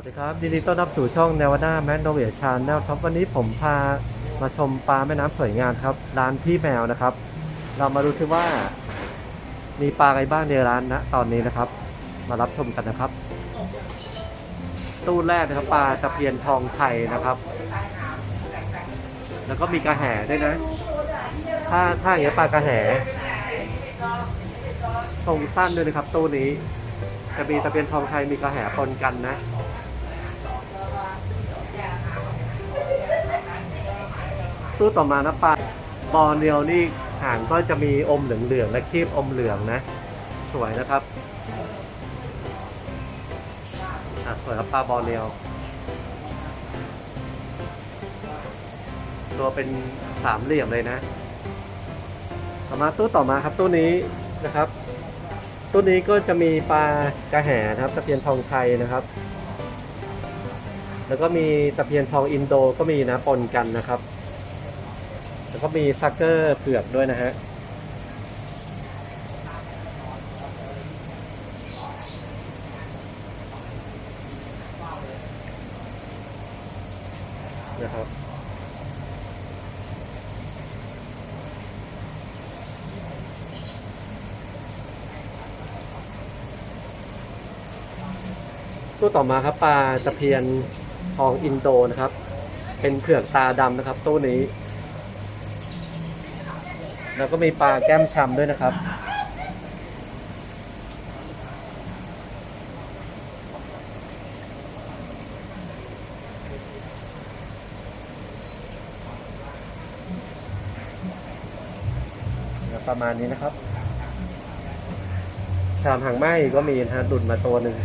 วัสดีครับยินดีต้อนรับสู่ช่องแนวด้าแมนโนเวียชาแนลครับวันนี้ผมพามาชมปลาแม่น้ำสวยงามครับ ร้านพี่แมวนะครับ เรามาดูที่ว่า มีปลาอะไรบ้างในร้านนะตอนนี้นะครับ มารับชมกันนะครับ ตู้แรกนะครับปลาตะเพียนทองไทยนะครับ แล้วก็มีกระแห่ด้วยนะ ถ้าถ้าอย่างนี้ปลากระแห่ทรงสั้นด้วยนะครับตู้นี้จะมีตะเพียนทองไทยมีกระแหปนกันนะ ตู้ต่อมานะปลาบอลเนียวนี่หางก็จะมีอมเหลืองๆและครีบอมเหลืองนะ สวยนะครับอะสวยครับปลาบอลเนียว ตัวเป็นสามเหลี่ยมเลยนะ ต่อมาตู้ต่อมาครับตู้นี้นะครับตู้นี้ก็จะมีปลากระแหนะครับตะเพียนทองไทยนะครับ แล้วก็มีตะเพียนทองอินโดก็มีนะปนกันนะครับ แล้วก็มีซักเกอร์เผือกด้วยนะฮะนะครับตู้ต่อมาครับปลาตะเพียนทองอินโดนะครับ เป็นเผือกตาดำนะครับตู้นี้ แล้วก็มีปลาแก้มช้ำด้วยนะครับ ประมาณนี้นะครับชามหางไหมก็มีนะฮะดุดมาตัวหนึ่ง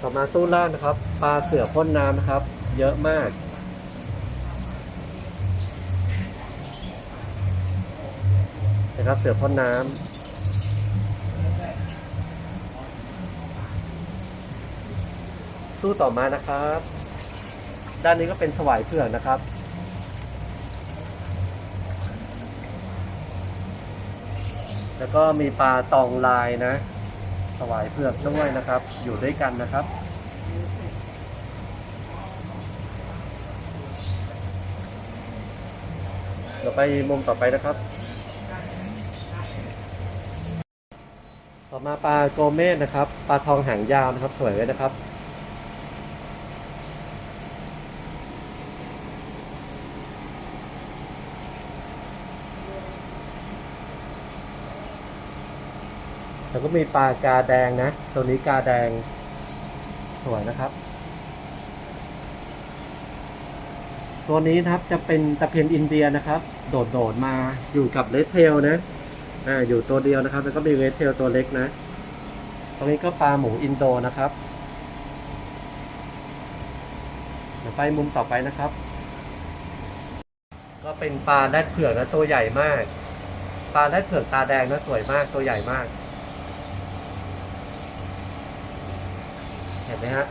ต่อมาตู้ล่างนะครับ ปลาเสือพ่นน้ำนะครับ เยอะมาก นะครับ เสือพ่นน้ำตู้ต่อมานะครับ ด้านนี้ก็เป็นสวายเผือกนะครับแล้วก็มีปลาตองลายนะ สวายเผือกด้วยนะครับ อยู่ด้วยกันนะครับเดี๋ยวไปมุมต่อไปนะครับ ต่อมาปลาโกเม่นะครับ ปลาทองหางยาวนะครับสวยเลยนะครับ แล้วก็มีปลากาแดงนะ ตัวนี้กาแดงสวยนะครับ ตัวนี้นะครับจะเป็นตะเพียนอินเดียนะครับ โดดๆมาอยู่กับเลดเทลนะ อ่าอยู่ตัวเดียวนะครับ แล้วก็มีเลดเทลตัวเล็กนะ ตรงนี้ก็ปลาหมูอินโดนะครับเดี๋ยวไปมุมต่อไปนะครับ ก็เป็นปลาแรดเผือกนะตัวใหญ่มาก ปลาแรดเผือกตาแดงนะสวยมากตัวใหญ่มาก เห็นไหมฮะ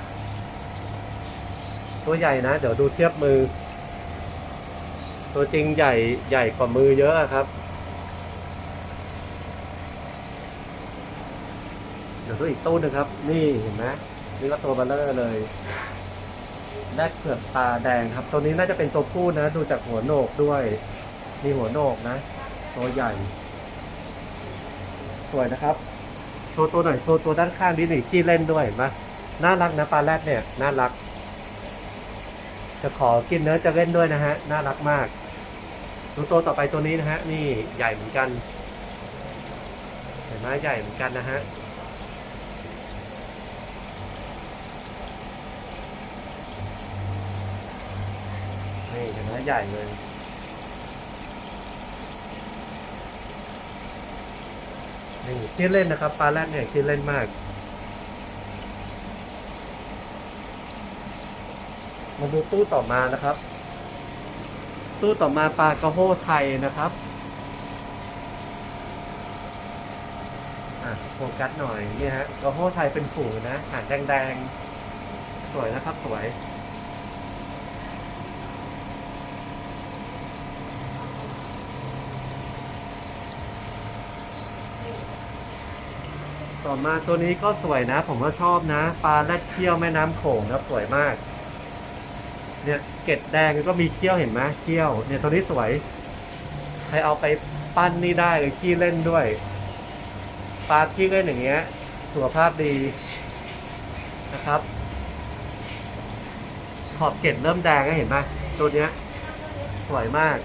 ตัวใหญ่นะ เดี๋ยวดูเทียบมือ ตัวจริงใหญ่ใหญ่กว่ามือเยอะครับ เดี๋ ยวดูอีกตู้หนึงครับ นี่เห็นไหมนี่ก็ตัวเบลเลอร์เลยแรดเผือกตาแดงครับ ตัวนี้น่าจะเป็นตัวผู้นะ ดูจากหัวโหนกด้วย มีหัวโหนกนะ ตัวใหญ่ สวยนะครับ โชว์ตัวหน่อย โชว์ตัวด้านข้างนิดหนึ่งที่เล่นด้วยเห็นไหมน่ารักนะปลาแรดเนี่ย น่ารัก จะขอกินเนื้อจะเล่นด้วยนะฮะ น่ารักมากดูตัวต่อไปตัวนี้นะฮะ นี่ใหญ่เหมือนกัน เห็นไหมใหญ่เหมือนกันนะฮะ นี่เห็นไหมใหญ่เลย นี่ที่เล่นนะครับปลาแรดเนี่ยที่เล่นมาก มาดูตู้ต่อมานะครับ ตู้ต่อมาปลากระโฮไทยนะครับโฟกัสหน่อยนี่ฮะกระโฮไทยเป็นฝูงนะหางแดงๆ สวยนะครับสวย ต่อมาตัวนี้ก็สวยนะ ผมก็ชอบนะ ปลาแรดเขี้ยวแม่น้ำโขงนะสวยมาก เนี่ยเกล็ดแดงก็มีเขี้ยวเห็นไหมเขี้ยว เนี่ยตัวนี้สวยใครเอาไปปั้นนี่ได้เลยขี้เล่นด้วย ปลาขี้เล่นอย่างเงี้ยสุขภาพดีนะครับ ขอบเกล็ดเริ่มแดงก็เห็นไหมตัวเนี้ย สวยมาก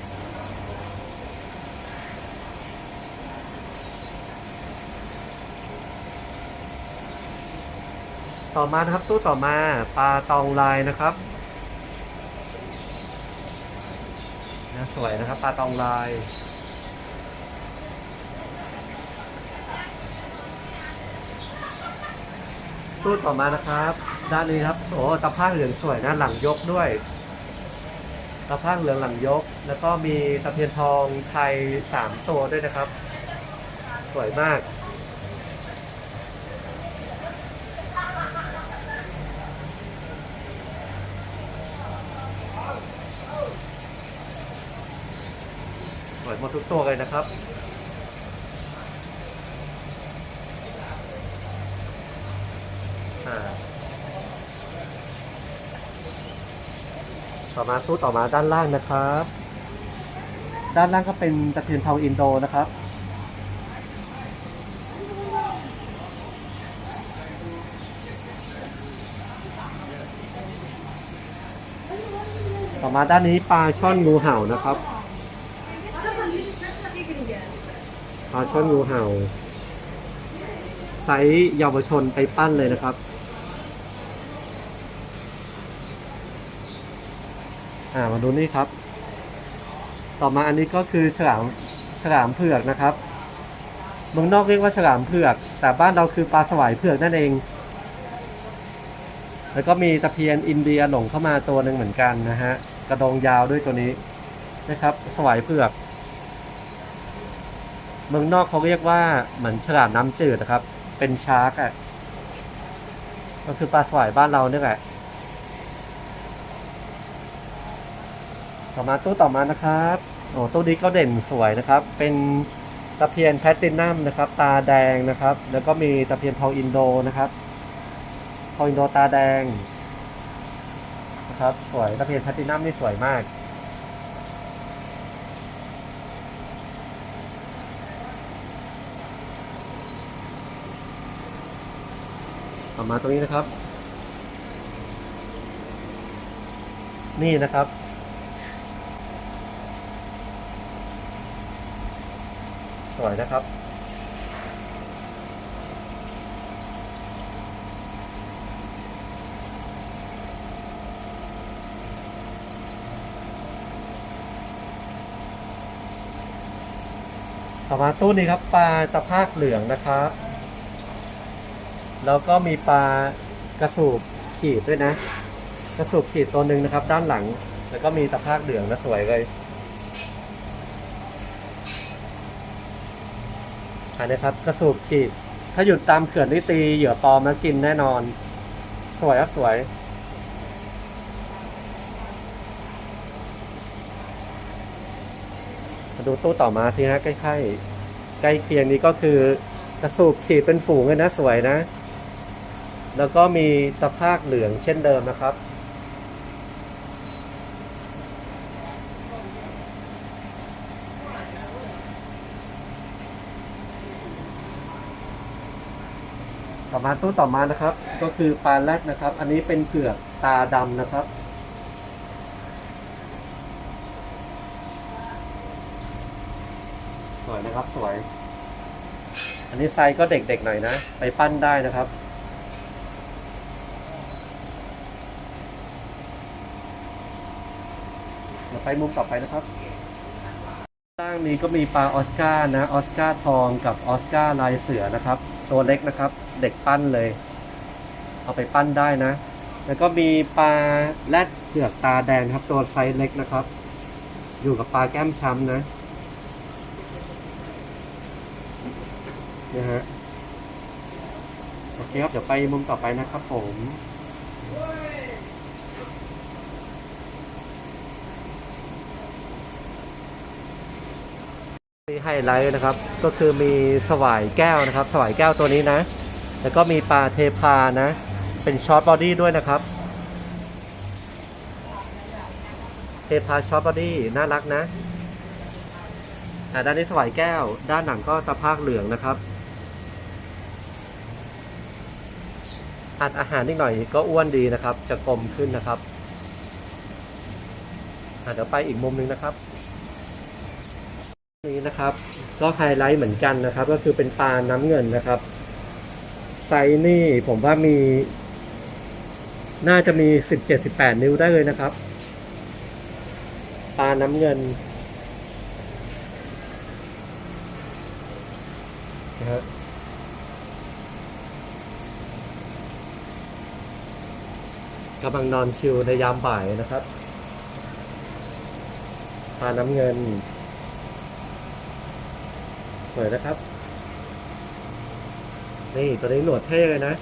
ต่อมานะครับตู้ต่อมาปลาตองลายนะครับนะสวยนะครับปลาตองลายตู้ต่อมานะครับ ด้านนี้ครับโอ้ตะภาคเหลืองสวยนะหลังยกด้วยตะภาคเหลืองหลังยก แล้วก็มีตะเพียนทองไทยสามตัวด้วยนะครับ สวยมาก หมดทุกตัวเลยนะครับต่อมาตู้ต่อมาด้านล่างนะครับ ด้านล่างก็เป็นตะเพียนทองอินโดนะครับต่อมาด้านนี้ปลาช่อนงูเห่านะครับ ปลาช่อนงูเห่า ไซส์เยาวชนไปปั้นเลยนะครับอ่ามาดูนี่ครับ ต่อมาอันนี้ก็คือฉลามฉลามเผือกนะครับเมืองนอกเรียกว่าฉลามเผือก แต่บ้านเราคือปลาสวายเผือกนั่นเอง แล้วก็มีตะเพียนอินเดียหลงเข้ามาตัวหนึ่งเหมือนกันนะฮะ กระดองยาวด้วยตัวนี้นะครับ สวายเผือก เมืองนอกเขาเรียกว่าเหมือนฉลามน้ำจืดนะครับ เป็นชาร์กอะก็คือปลาสวายบ้านเราเนี่ยแหละต่อมาตู้ต่อมานะครับโอ้ตู้นี้ก็เด่นสวยนะครับ เป็นตะเพียนแพตตินัมนะครับ ตาแดงนะครับ แล้วก็มีตะเพียนทองอินโดนะครับทองอินโดตาแดงนะครับ สวยตะเพียนแพตตินัมนี่สวยมาก ต่อมาตรงนี้นะครับ นี่นะครับ สวยนะครับต่อมาตู้นี้ครับปลาตะภาคเหลืองนะครับ แล้วก็มีปลากระสูบขีดด้วยนะ กระสูบขีดตัวหนึ่งนะครับ ด้านหลัง แล้วก็มีตะภาคเหลืองนะสวยเลยอันนี้ครับกระสูบขีด ถ้าหยุดตามเขื่อนนี่ตีเหยื่อปลอมแล้วกินแน่นอน สวยครับสวยมาดูตู้ต่อมาสิฮะใกล้ๆใกล้เคียงนี้ก็คือกระสูบขีดเป็นฝูงเลยนะสวยนะ แล้วก็มีตะภาคเหลืองเช่นเดิมนะครับ ต่อมาตู้ต่อมานะครับ ก็คือปลาแรดนะครับ อันนี้เป็นเผือกตาดำนะครับสวยนะครับสวย อันนี้ไซส์ก็เด็กๆหน่อยนะ ไปปั้นได้นะครับ เดี๋ยวไปมุมต่อไปนะครับล่างนี้ก็มีปลาออสการ์นะ ออสการ์ทองกับออสการ์ลายเสือนะครับ ตัวเล็กนะครับ เด็กปั้นเลย เอาไปปั้นได้นะ แล้วก็มีปลาแรดเผือกตาแดงครับ ตัวไซส์เล็กนะครับ อยู่กับปลาแก้มช้ำนะนะฮะโอเคครับ เดี๋ยวไปมุมต่อไปนะครับผม ไฮไลท์นะครับ ก็คือมีสวายแก้วนะครับ สวายแก้วตัวนี้นะ แล้วก็มีปลาเทพานะ เป็นช็อตบอดี้ด้วยนะครับ เทพาช็อตบอดี้น่ารักนะด้านนี้สวายแก้ว ด้านหลังก็ตะภาคเหลืองนะครับ อัดอาหารนิดหน่อยก็อ้วนดีนะครับ จะกลมขึ้นนะครับเดี๋ยวไปอีกมุมหนึงนะครับ นี้นะครับก็ไฮไลท์เหมือนกันนะครับ ก็คือเป็นปลาน้ำเงินนะครับ ไซส์นี่ผมว่ามี น่าจะมีสิบเจ็ดสิบแปดนิ้วได้เลยนะครับ ปลาน้ำเงินนะฮะกำลังนอนชิลในยามบ่ายนะครับ ปลาน้ำเงิน วยนะครับ นี่ตัวนี้หนวดเท่เลยนะ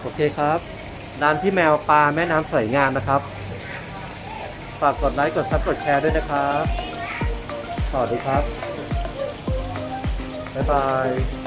โอเคครับร้านพี่แมวปลาแม่น้ำสวยงามนะครับ ฝากกดไลค์กดซับกดแชร์ด้วยนะครับ สวัสดีครับ บ๊ายบาย